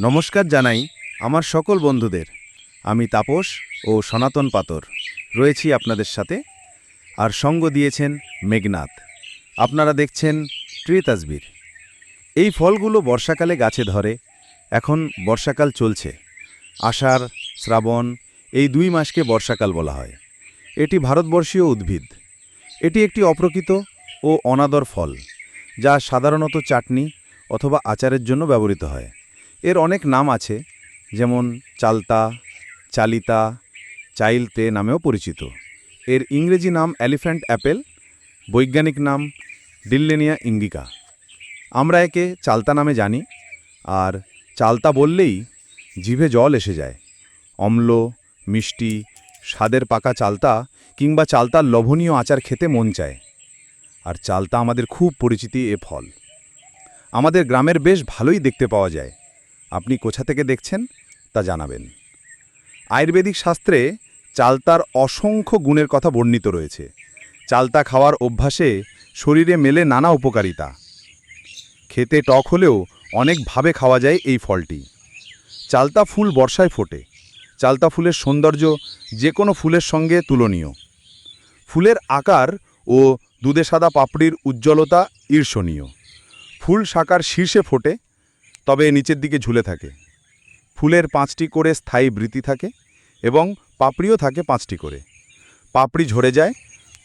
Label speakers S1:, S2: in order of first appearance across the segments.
S1: নমস্কার জানাই আমার সকল বন্ধুদের। আমি তাপস ও সনাতন পাতর। রয়েছি আপনাদের সাথে। আর সঙ্গ দিয়েছেন মেঘনাথ। আপনারা দেখছেন ট্রি তাসবির এই ফলগুলো বর্ষাকালে গাছে ধরে। এখন বর্ষাকাল চলছে। আষাঢ়, শ্রাবণ এই দুই মাসকে বর্ষাকাল বলা হয়। এটি ভারতবর্ষীয় উদ্ভিদ। এটি একটি অপ্রকৃত ও অনাদর ফল, যা সাধারণত চাটনি অথবা আচারের জন্য ব্যবহৃত হয়। এর অনেক নাম আছে, যেমন চালতা, চালিতা, চাইলতে নামেও পরিচিত। এর ইংরেজি নাম এলিফ্যান্ট অ্যাপেল, বৈজ্ঞানিক নাম ডিল্লেনিয়া ইঙ্গিকা আমরা একে চালতা নামে জানি, আর চালতা বললেই জিভে জল এসে যায়। অম্ল, মিষ্টি, স্বাদের পাকা চালতা কিংবা চালতার লোভনীয় আচার খেতে মন চায়। আর চালতা আমাদের খুব পরিচিতি, এ ফল। আমাদের গ্রামের বেশ ভালোই দেখতে পাওয়া যায়। আপনি কোথা থেকে দেখছেন তা জানাবেন। আয়ুর্বেদিক শাস্ত্রে চালতার অসংখ্য গুণের কথা বর্ণিত রয়েছে। চালতা খাওয়ার অভ্যাসে শরীরে মেলে নানা উপকারিতা। খেতে টক হলেও অনেকভাবে খাওয়া যায় এই ফলটি। চালতা ফুল বর্ষায় ফোটে। চালতা ফুলের সৌন্দর্য যে কোনো ফুলের সঙ্গে তুলনীয়। ফুলের আকার ও দুধে সাদা পাপড়ির উজ্জ্বলতা ঈর্ষণীয়। ফুল শাকার শীর্ষে ফোটে তবে নিচের দিকে ঝুলে থাকে। ফুলের পাঁচটি করে স্থায়ী বৃতি থাকে এবং পাপড়িও থাকে পাঁচটি করে পাপড়ি ঝরে যায়।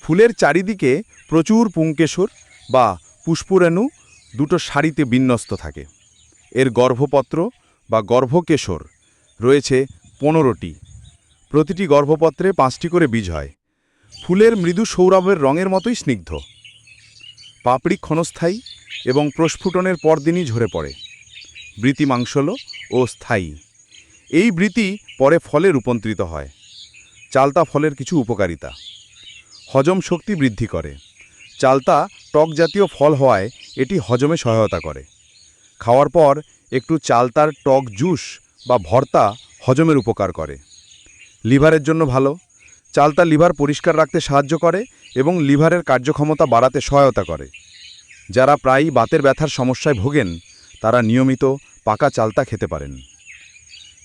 S1: ফুলের চারিদিকে প্রচুর পুংকেশর বা পুষ্পরেণু দুটো শাড়িতে বিন্যস্ত থাকে। এর গর্ভপত্র বা গর্ভকেশর রয়েছে পনেরোটি। প্রতিটি গর্ভপত্রে পাঁচটি করে বীজ হয়। ফুলের মৃদু সৌরভের রঙের মতোই স্নিগ্ধ। পাপড়ি ক্ষণস্থায়ী এবং প্রস্ফুটনের পরদিনই ঝরে পড়ে। বৃতি মাংসল ও স্থায়ী। এই বৃতি পরে ফলে রূপান্তরিত হয়। চালতা ফলের কিছু উপকারিতা। হজম শক্তি বৃদ্ধি করে। চালতা টক জাতীয় ফল হওয়ায় এটি হজমে সহায়তা করে। খাওয়ার পর একটু চালতার টক জুস বা ভর্তা হজমের উপকার করে। লিভারের জন্য ভালো। চালতা লিভার পরিষ্কার রাখতে সাহায্য করে এবং লিভারের কার্যক্ষমতা বাড়াতে সহায়তা করে। যারা প্রায়ই বাতের ব্যথার সমস্যায় ভোগেন তারা নিয়মিত পাকা চালতা খেতে পারেন।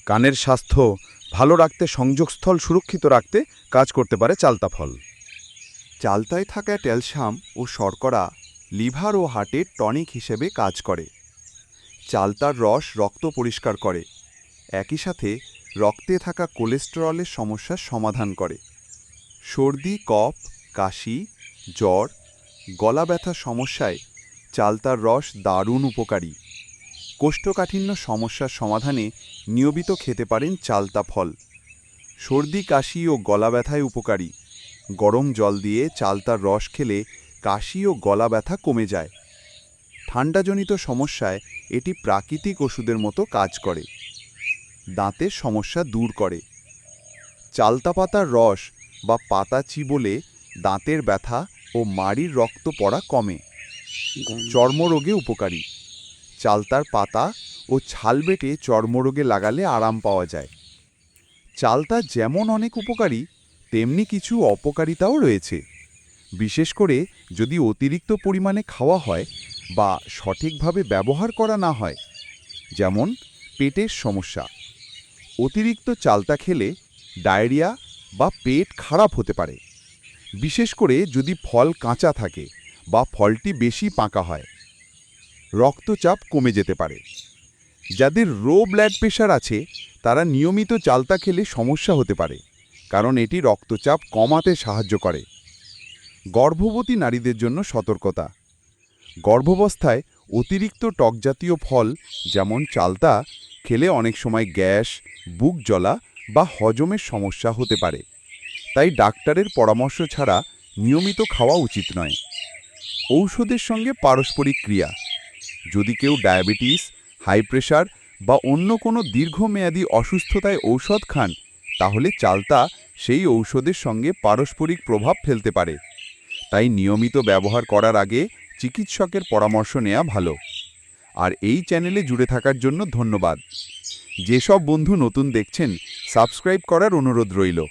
S1: কানের স্বাস্থ্য ভালো রাখতে, সংযোগস্থল সুরক্ষিত রাখতে কাজ করতে পারে চালতা ফল।
S2: চালতায় থাকা ক্যালসিয়াম ও শর্করা লিভার ও হার্টের টনিক হিসেবে কাজ করে। চালতার রস রক্ত পরিষ্কার করে। একই সাথে রক্তে থাকা কোলেস্টেরলের সমস্যার সমাধান করে। সর্দি, কফ, কাশি, জ্বর গলা ব্যথার সমস্যায় চালতার রস দারুণ উপকারী। কোষ্ঠকাঠিন্য সমস্যার সমাধানে নিয়মিত খেতে পারেন চালতা ফল। সর্দি, কাশি ও গলা ব্যথায় উপকারী। গরম জল দিয়ে চালতার রস খেলে কাশি ও গলা ব্যথা কমে যায়। ঠান্ডাজনিত সমস্যায় এটি প্রাকৃতিক ওষুধের মতো কাজ করে। দাঁতের সমস্যা দূর করে। চালতা পাতার রস বা পাতা চিবোলে দাঁতের ব্যথা ও মাড়ির রক্ত পড়া কমে। চর্মরোগে উপকারী। চালতার পাতা ও ছাল বেটে চর্মরোগে লাগালে আরাম পাওয়া যায়। চালতা যেমন অনেক উপকারী, তেমনি কিছু অপকারিতাও রয়েছে। বিশেষ করে যদি অতিরিক্ত পরিমাণে খাওয়া হয় বা সঠিকভাবে ব্যবহার করা না হয়, যেমন পেটের সমস্যা। অতিরিক্ত চালতা খেলে ডায়রিয়া বা পেট খারাপ হতে পারে। বিশেষ করে যদি ফল কাঁচা থাকে বা ফলটি বেশি পাকা হয়। রক্তচাপ কমে যেতে পারে। যাদের রো ব্লাড প্রেশার আছে, তারা নিয়মিত চালতা খেলে সমস্যা হতে পারে, কারণ এটি রক্তচাপ কমাতে সাহায্য করে। গর্ভবতী নারীদের জন্য সতর্কতা। গর্ভাবস্থায় অতিরিক্ত টকজাতীয় ফল, যেমন চালতা, খেলে অনেক সময় গ্যাস, বুক জ্বলা বা হজমের সমস্যা হতে পারে। তাই ডাক্তারের পরামর্শ ছাড়া নিয়মিত খাওয়া উচিত নয়। ঔষধের সঙ্গে পারস্পরিক ক্রিয়া। যদি কেউ ডায়াবেটিস, হাই প্রেশার বা অন্য কোনো দীর্ঘমেয়াদী অসুস্থতায় ঔষধ খান, তাহলে চালতা সেই ঔষধের সঙ্গে পারস্পরিক প্রভাব ফেলতে পারে। তাই নিয়মিত ব্যবহার করার আগে চিকিৎসকের পরামর্শ নেওয়া ভালো। আর এই চ্যানেলে জুড়ে থাকার জন্য ধন্যবাদ। যেসব বন্ধু নতুন দেখছেন, সাবস্ক্রাইব করার অনুরোধ রইল।